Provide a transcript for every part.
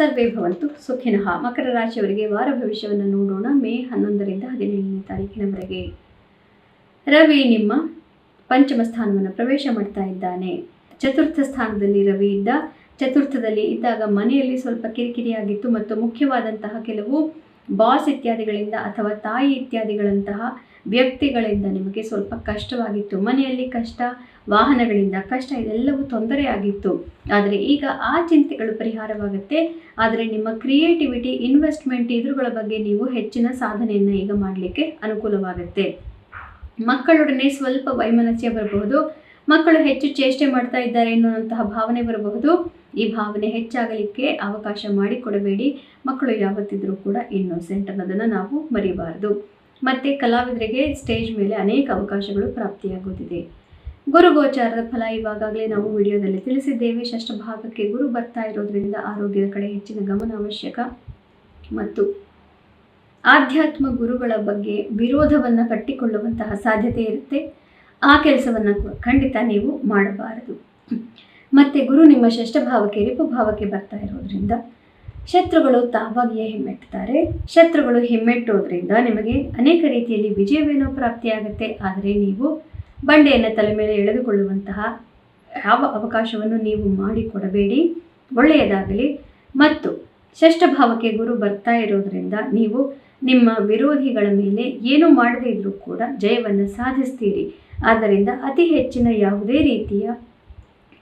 ಸರ್ವೇ ಭವಂತು. ಸುಖಿನಃ. ಮಕರ ರಾಶಿಯವರಿಗೆ ವಾರ ಭವಿಷ್ಯವನ್ನು ನೋಡೋಣ. ಮೇ ಹನ್ನೊಂದರಿಂದ ಹದಿನೇಳನೇ ತಾರೀಕಿನವರೆಗೆ ರವಿ ನಿಮ್ಮ ಪಂಚಮ ಸ್ಥಾನವನ್ನು ಪ್ರವೇಶ ಮಾಡ್ತಾ ಇದ್ದಾನೆ. ಚತುರ್ಥ ಸ್ಥಾನದಲ್ಲಿ ರವಿ ಇದ್ದ. ಚತುರ್ಥದಲ್ಲಿ ಇದ್ದಾಗ ಮನೆಯಲ್ಲಿ ಸ್ವಲ್ಪ ಕಿರಿಕಿರಿಯಾಗಿತ್ತು ಮತ್ತು ಮುಖ್ಯವಾದಂತಹ ಕೆಲವು ಬಾಸ್ ಇತ್ಯಾದಿಗಳಿಂದ ಅಥವಾ ತಾಯಿ ಇತ್ಯಾದಿಗಳಂತಹ ವ್ಯಕ್ತಿಗಳಿಂದ ನಿಮಗೆ ಸ್ವಲ್ಪ ಕಷ್ಟವಾಗಿತ್ತು, ಮನೆಯಲ್ಲಿ ಕಷ್ಟ, ವಾಹನಗಳಿಂದ ಕಷ್ಟ, ಇದೆಲ್ಲವೂ ತೊಂದರೆಯಾಗಿತ್ತು. ಆದರೆ ಈಗ ಆ ಚಿಂತೆಗಳು ಪರಿಹಾರವಾಗುತ್ತೆ. ಆದರೆ ನಿಮ್ಮ ಕ್ರಿಯೇಟಿವಿಟಿ, ಇನ್ವೆಸ್ಟ್ಮೆಂಟ್ ಇದ್ರುಗಳ ಬಗ್ಗೆ ನೀವು ಹೆಚ್ಚಿನ ಸಾಧನೆಯನ್ನು ಈಗ ಮಾಡಲಿಕ್ಕೆ ಅನುಕೂಲವಾಗುತ್ತೆ. ಮಕ್ಕಳೊಡನೆ ಸ್ವಲ್ಪ ವೈಮನಸ್ಯ ಬರಬಹುದು. ಮಕ್ಕಳು ಹೆಚ್ಚು ಚೇಷ್ಟೆ ಮಾಡ್ತಾ ಇದ್ದಾರೆ ಎನ್ನುವಂತಹ ಭಾವನೆ ಬರಬಹುದು. ಈ ಭಾವನೆ ಹೆಚ್ಚಾಗಲಿಕ್ಕೆ ಅವಕಾಶ ಮಾಡಿಕೊಡಬೇಡಿ. ಮಕ್ಕಳು ಯಾವತ್ತಿದ್ರೂ ಕೂಡ ಇನ್ನೋಸೆಂಟ್ ಅನ್ನೋದನ್ನು ನಾವು ಮರಿಬಾರದು. ಮತ್ತು ಕಲಾವಿದರಿಗೆ ಸ್ಟೇಜ್ ಮೇಲೆ ಅನೇಕ ಅವಕಾಶಗಳು ಪ್ರಾಪ್ತಿಯಾಗುತ್ತಿದೆ. ಗುರು ಗೋಚಾರದ ಫಲ ಇವಾಗಲೇ ನಾವು ವಿಡಿಯೋದಲ್ಲಿ ತಿಳಿಸಿದ್ದೇವೆ. ಷಷ್ಠ ಭಾಗಕ್ಕೆ ಗುರು ಬರ್ತಾ ಇರೋದ್ರಿಂದ ಆರೋಗ್ಯದ ಕಡೆ ಹೆಚ್ಚಿನ ಗಮನ ಅವಶ್ಯಕ. ಮತ್ತು ಆಧ್ಯಾತ್ಮ ಗುರುಗಳ ಬಗ್ಗೆ ವಿರೋಧವನ್ನು ಕಟ್ಟಿಕೊಳ್ಳುವಂತಹ ಸಾಧ್ಯತೆ ಇರುತ್ತೆ. ಆ ಕೆಲಸವನ್ನು ಖಂಡಿತ ನೀವು ಮಾಡಬಾರದು. ಮತ್ತು ಗುರು ನಿಮ್ಮ ಷಷ್ಠ ಭಾವಕ್ಕೆ, ರಿಪು ಭಾವಕ್ಕೆ ಬರ್ತಾ ಇರೋದ್ರಿಂದ ಶತ್ರುಗಳು ತಾವಾಗಿಯೇ ಹಿಮ್ಮೆಟ್ಟುತ್ತಾರೆ ಶತ್ರುಗಳು ಹಿಮ್ಮೆಟ್ಟೋದ್ರಿಂದ ನಿಮಗೆ ಅನೇಕ ರೀತಿಯಲ್ಲಿ ವಿಜಯವೇನೋ ಪ್ರಾಪ್ತಿಯಾಗುತ್ತೆ. ಆದರೆ ನೀವು ಬಂಡೆಯನ್ನು ತಲೆ ಮೇಲೆ ಎಳೆದುಕೊಳ್ಳುವಂತಹ ಯಾವ ಅವಕಾಶವನ್ನು ನೀವು ಮಾಡಿಕೊಡಬೇಡಿ. ಒಳ್ಳೆಯದಾಗಲಿ. ಮತ್ತು ಷಷ್ಠಭಾವಕ್ಕೆ ಗುರು ಬರ್ತಾ ಇರೋದರಿಂದ ನೀವು ನಿಮ್ಮ ವಿರೋಧಿಗಳ ಮೇಲೆ ಏನು ಮಾಡದೇ ಇದ್ದರೂ ಕೂಡ ಜಯವನ್ನು ಸಾಧಿಸ್ತೀರಿ. ಆದ್ದರಿಂದ ಅತಿ ಹೆಚ್ಚಿನ ಯಾವುದೇ ರೀತಿಯ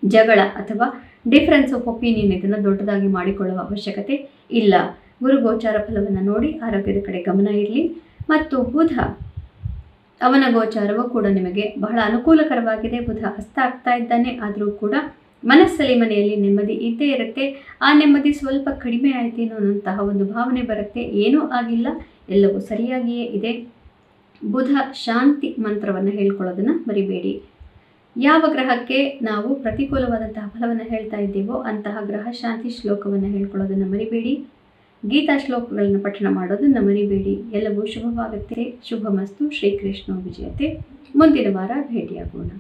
ಜಗಳ ಅಥವಾ ಡಿಫ್ರೆನ್ಸ್ ಆಫ್ ಒಪಿನಿಯನ್ ಇದನ್ನು ದೊಡ್ಡದಾಗಿ ಮಾಡಿಕೊಳ್ಳುವ ಅವಶ್ಯಕತೆ ಇಲ್ಲ. ಗುರು ಗೋಚಾರ ಫಲವನ್ನು ನೋಡಿ ಆರೋಗ್ಯದ ಕಡೆ ಗಮನ ಇರಲಿ. ಮತ್ತು ಬುಧ, ಅವನ ಗೋಚಾರವು ಕೂಡ ನಿಮಗೆ ಬಹಳ ಅನುಕೂಲಕರವಾಗಿದೆ. ಬುಧ ಹಸ್ತ ಆಗ್ತಾ ಇದ್ದಾನೆ, ಆದರೂ ಕೂಡ ಮನಸ್ಸಲ್ಲಿ, ಮನೆಯಲ್ಲಿ ನೆಮ್ಮದಿ ಇದ್ದೇ ಇರುತ್ತೆ. ಆ ನೆಮ್ಮದಿ ಸ್ವಲ್ಪ ಕಡಿಮೆ ಆಯಿತು ಅನ್ನೋಂತಹ ಒಂದು ಭಾವನೆ ಬರುತ್ತೆ. ಏನೂ ಆಗಿಲ್ಲ, ಎಲ್ಲವೂ ಸರಿಯಾಗಿಯೇ ಇದೆ. ಬುಧ ಶಾಂತಿ ಮಂತ್ರವನ್ನು ಹೇಳ್ಕೊಳ್ಳೋದನ್ನು ಮರಿಬೇಡಿ. ಯಾವ ಗ್ರಹಕ್ಕೆ ನಾವು ಪ್ರತಿಕೂಲವಾದಂತಹ ಫಲವನ್ನು ಹೇಳ್ತಾ ಇದ್ದೀವೋ ಅಂತಹ ಗ್ರಹ ಶಾಂತಿ ಶ್ಲೋಕವನ್ನು ಹೇಳ್ಕೊಳ್ಳೋದನ್ನು ಮರಿಬೇಡಿ. ಗೀತಾ ಶ್ಲೋಕಗಳನ್ನು ಪಠಣ ಮಾಡೋದನ್ನು ಮರಿಬೇಡಿ. ಎಲ್ಲವೂ ಶುಭವಾಗುತ್ತೆ. ಶುಭಮಸ್ತು. ಶ್ರೀಕೃಷ್ಣ ವಿಜಯತೆ. ಮುಂದಿನ ವಾರ ಭೇಟಿಯಾಗೋಣ.